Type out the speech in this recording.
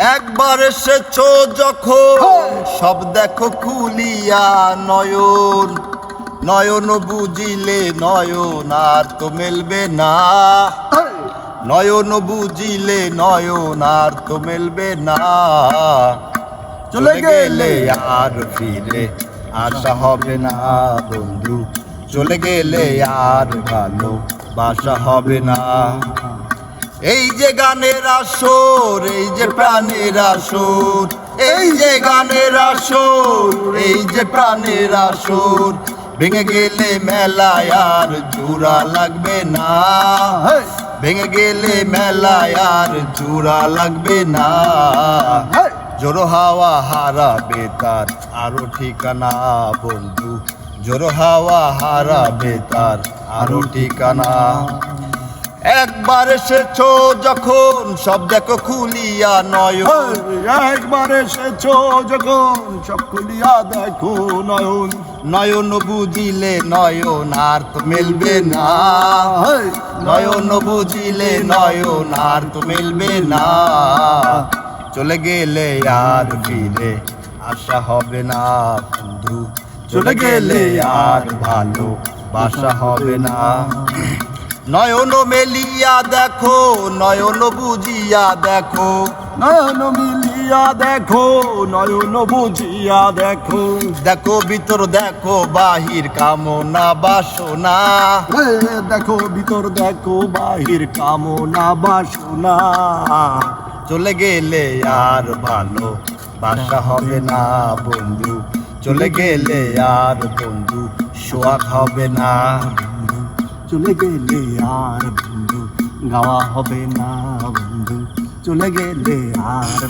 একবার এসেছ যখন? সব দেখো খুলিয়া নয়ন। নয়ন বুঝিলে নয়ন আর তো মেলবে না। নয়ন বুঝিলে নয়ন আর তো মেলবে না। চলে গেলে। আর ফিরে আশা হবে না বন্ধু। চলে গেলে আর ভালো বাসা হবে না। এই যে গানের আসর এই যে প্রাণের আসর এই যে গানের আসর এই যে প্রাণের আসর ভেঙে গেলে মেলায় আর জোড়া লাগবে না। ভেঙে গেলে মেলায় আর জোড়া লাগবে না। জোরো হাওয়া হারাবে তার আরও ঠিকানা বন্ধু। জোরো হাওয়া হারাবে তার আরও ঠিকানা। একবার এসেছ যখন সব দেখো খুলিয়া নয়ন। একবার এসেছ যখন সব খুলিয়া দেখো নয়ন। নয়ন বুঝিলে নয়ন আর তো মেলবে না। নয়ন বুঝিলে নয়ন আর তো মেলবে না। চলে গেলে আর ফিরে আশা হবে না বন্ধু। চলে গেলে আর ভালো বাসা হবে না। নয়ন মেলিয়া দেখো, নয়ন বুঝিয়া দেখো। নয়ন মিলিয়া দেখো, নয়ন বুঝিয়া দেখো। দেখো ভিতর, দেখো বাহির কামনা বাসনা। দেখো ভিতর, দেখো বাহির কামনা বাসনা। চলে গেলে আর ভালো বাসা হবে না বন্ধু। চলে গেলে আর বন্ধু সোয়াগ হবে না চলে গেলে আর বন্ধু গাওয়া হবে না বন্ধু। চলে গেলে আর